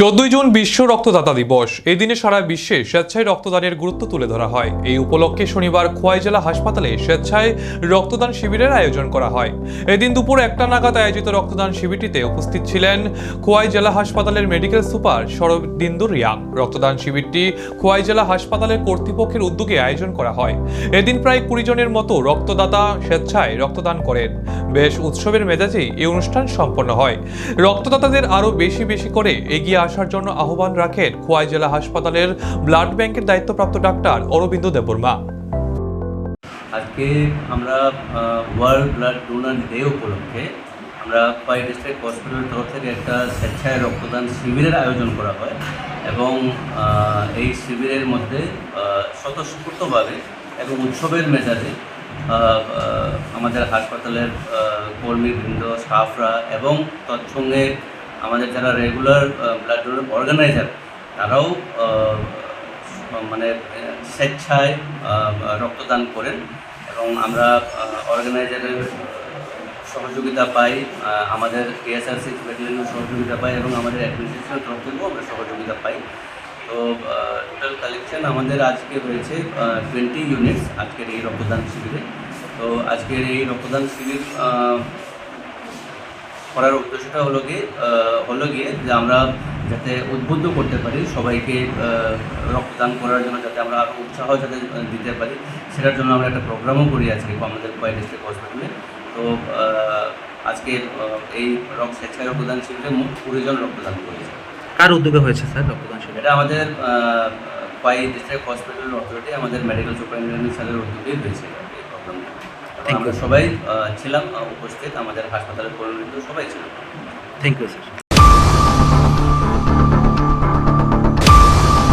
চোদ্দই জুন বিশ্ব রক্তদাতা দিবস। এই দিনে সারা বিশ্বে স্বেচ্ছায় রক্তদানের গুরুত্ব তুলে ধরা হয়। এই উপলক্ষে শনিবার খোয়াই জেলা হাসপাতালে স্বেচ্ছায় রক্তদান শিবিরের আয়োজন করা হয়। এদিন দুপুর একটা নাগাদ আয়োজিত রক্তদান শিবিরটিতে উপস্থিত ছিলেন খোয়াই জেলা হাসপাতালের মেডিকেল সুপার শরদিন্দু রিয়াং। রক্তদান শিবিরটি খোয়াই জেলা হাসপাতালের কর্তৃপক্ষের উদ্যোগে আয়োজন করা হয়। এদিন প্রায় কুড়ি জনের মতো রক্তদাতা স্বেচ্ছায় রক্তদান করেন। বেশ উৎসবের মেজাজেই এই অনুষ্ঠান সম্পন্ন হয়। রক্তদাতাদের আরও বেশি বেশি করে এগিয়ে আসার জন্য আহ্বান রাখেন খোয়াই জেলা হাসপাতালের ব্লাড ব্যাংকের দায়িত্বপ্রাপ্ত ডাক্তার অরবিন্দ দেববর্মা। আজকে আমরা ওয়ার্ল্ড ব্লাড ডোনার ডে উপলক্ষে আমরা পাই ডিস্ট্রিক্ট হসপিটালের তরফ থেকে একটা স্বেচ্ছায় রক্তদান শিবিরের আয়োজন করা হয় এবং এই শিবিরের মধ্যে স্বতঃস্ফূর্তভাবে এবং উৎসবের মেজাজে আমাদের হাসপাতালের কর্মীবৃন্দ, স্টাফরা এবং তৎসঙ্গে আমাদের যারা রেগুলার ব্লাড ডোনার অর্গানাইজার তারাও মানে স্বেচ্ছায় রক্তদান করেন এবং আমরা অর্গানাইজারের সহযোগিতা পাই আমাদের এএসআরসি ব্যাটালিয়নের সহযোগিতা পাই এবং আমাদের অ্যাডমিনিস্ট্রেশনের তরফ থেকেও আমরা সহযোগিতা পাই। তো টোটাল কালেকশন আমাদের আজকে হয়েছে টোয়েন্টি ইউনিটস আজকের এই রক্তদান শিবিরে। তো, আজকের এই রক্তদান শিবির করার উদ্দেশ্যটা হলো গিয়ে হলো গিয়ে যে আমরা যাতে উদ্বুদ্ধ করতে পারি সবাইকে রক্তদান করার জন্য যাতে আমরা আরও উৎসাহ যাতে দিতে পারি সেটার জন্য আমরা একটা প্রোগ্রামও করি আজকে আমাদের কয় ডিস্ট্রিক্ট হসপিটালে। তো আজকে এই রক্ত স্বেচ্ছায় রক্তদান শিবিরে মোট কুড়ি জন রক্তদান করেছে। কার উদ্যোগে হয়েছে স্যার রক্তদান শিবির? এটা আমাদের কয় ডিস্ট্রিক্ট হসপিটাল অথরিটি আমাদের মেডিকেল সুপারিনটেন্ডেন্ট স্যারের উদ্যোগেই হয়েছে এই প্রোগ্রামটা এবং Thank আমরা সবাই আহ, ছিলাম উপস্থিত আমাদের হাসপাতালের কর্মীবৃন্দ সবাই ছিলাম। Thank you sir